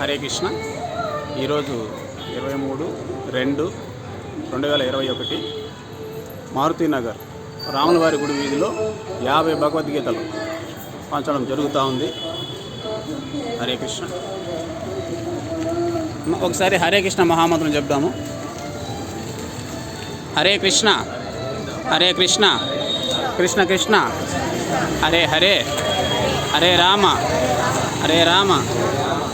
హరే కృష్ణ. ఈరోజు ఇరవై మూడు రెండు రెండు వేల ఇరవై ఒకటి మారుతీనగర్ రాములవారి గుడి వీధిలో యాభై భగవద్గీతలు పంచడం జరుగుతూ ఉంది. హరే కృష్ణ. ఒకసారి హరే కృష్ణ మహామంత్రం చెప్దాము. హరే కృష్ణ. హరే కృష్ణ. కృష్ణ కృష్ణ. హరే హరే. హరే రామ. హరే రామ.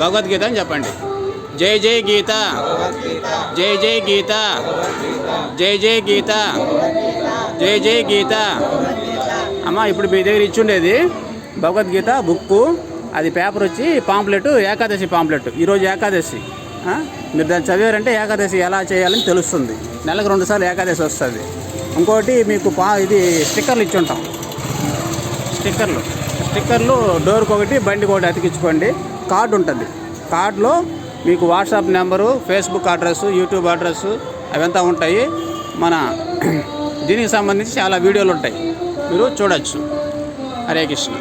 భగవద్గీత. అని చెప్పండి. జై జై గీత. జై జై గీత. జై జై గీత. జై జై గీత. అమ్మ ఇప్పుడు మీ దగ్గర ఇచ్చుండేది భగవద్గీత బుక్కు అది పేపర్ వచ్చి పాంప్లెట్ ఏకాదశి పాంప్లెట్. ఈరోజు ఏకాదశి? మీరు దాన్ని చదివారంటే ఏకాదశి ఎలా చేయాలని తెలుస్తుంది. నెలకు రెండుసార్లు ఏకాదశి వస్తుంది. ఇంకోటి మీకు పా ఇది స్టిక్కర్లు ఇచ్చి ఉంటాం. స్టిక్కర్లు. స్టిక్కర్లు డోర్కి ఒకటి బండికి ఒకటి అతికించుకోండి. కార్డు ఉంటుంది. కార్డులో మీకు WhatsApp number Facebook address YouTube address అవంతా ఉంటాయి. మన దీనికి సంబంధించి చాలా వీడియోలు ఉంటాయి. మీరు చూడొచ్చు. హరే కృష్ణ.